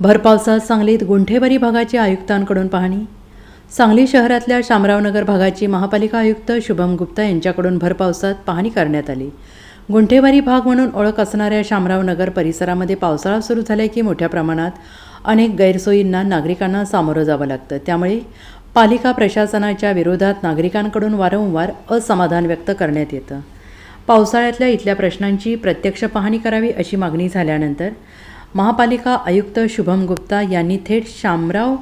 भरपावसात सांगलीत गुंठेवारी भागाची आयुक्तांकडून पाहणी. सांगली शहरातल्या शामरावनगर भागाची महापालिका आयुक्त शुभम गुप्ता यांच्याकडून भरपावसात पाहणी करण्यात आली. गुंठेवारी भाग म्हणून ओळख असणाऱ्या शामरावनगर परिसरामध्ये पावसाळा सुरू झाला की मोठ्या प्रमाणात अनेक गैरसोयींना नागरिकांना सामोरं जावं लागतं. त्यामुळे पालिका प्रशासनाच्या विरोधात नागरिकांकडून वारंवार असमाधान व्यक्त करण्यात येतं. पावसाळ्यातल्या इथल्या प्रश्नांची प्रत्यक्ष पाहणी करावी अशी मागणी झाल्यानंतर महापालिका आयुक्त शुभम गुप्ता यांनी थेट शामराव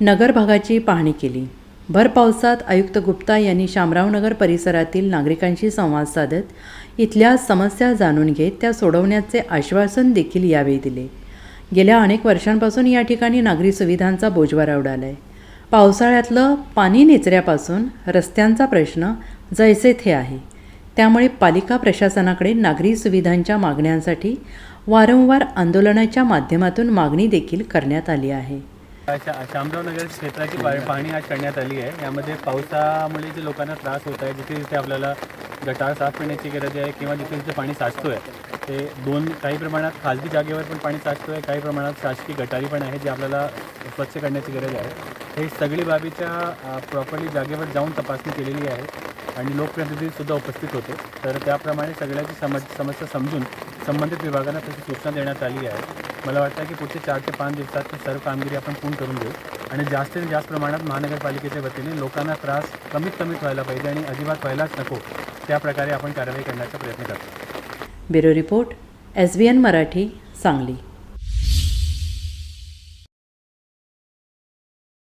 नगर भागाची पाहणी केली. भर पावसात आयुक्त गुप्ता यांनी शामरावनगर परिसरातील नागरिकांशी संवाद साधत इथल्या समस्या जाणून घेत त्या सोडवण्याचे आश्वासन देखील यावेळी दिले. गेल्या अनेक वर्षांपासून या ठिकाणी नागरी सुविधांचा बोजवारा उडाला आहे पावसाळ्यातलं पाणी निचऱ्यापासून रस्त्यांचा प्रश्न जैसे थे आहे. त्यामुळे पालिका प्रशासनाकडे नागरी सुविधांच्या मागण्यांसाठी वारंवार आंदोलनाच्या माध्यमातून मागणी देखील करण्यात आली आहे. शामराव नगर क्षेत्राची पाहणी आज करण्यात आली आहे. यामध्ये पावसामुळे जे लोकांना त्रास होत आहे जिथे जिथे आपल्याला गटार साफ करण्याची गरज आहे किंवा जिथे जिथे पाणी साचतो आहे ते दोन काही प्रमाणात खाजगी जागेवर पण पाणी साचतो आहे काही प्रमाणात शासकीय गटारी पण आहे जे आपल्याला स्वच्छ करण्याची गरज आहे. हे सगळी बाबीच्या प्रॉपरली जागेवर जाऊन तपासणी केलेली आहे आणि लोकप्रतिनिधीसुद्धा उपस्थित होते. तर त्याप्रमाणे सगळ्याची समज समस्या समजून संबंधित विभागांना तशी सूचना देण्यात आली आहे. मला वाटतं की पुढचे चार ते पाच दिवसात ती सर्व कामगिरी आपण पूर्ण करून घेऊ आणि जास्तीत जास्त प्रमाणात महानगरपालिकेच्या वतीने लोकांना त्रास कमीत कमीत व्हायला पाहिजे आणि अजिबात व्हायलाच नको त्या प्रकारे आपण कारवाई करण्याचा प्रयत्न करतो. Bureau report S B N Marathi Sangli.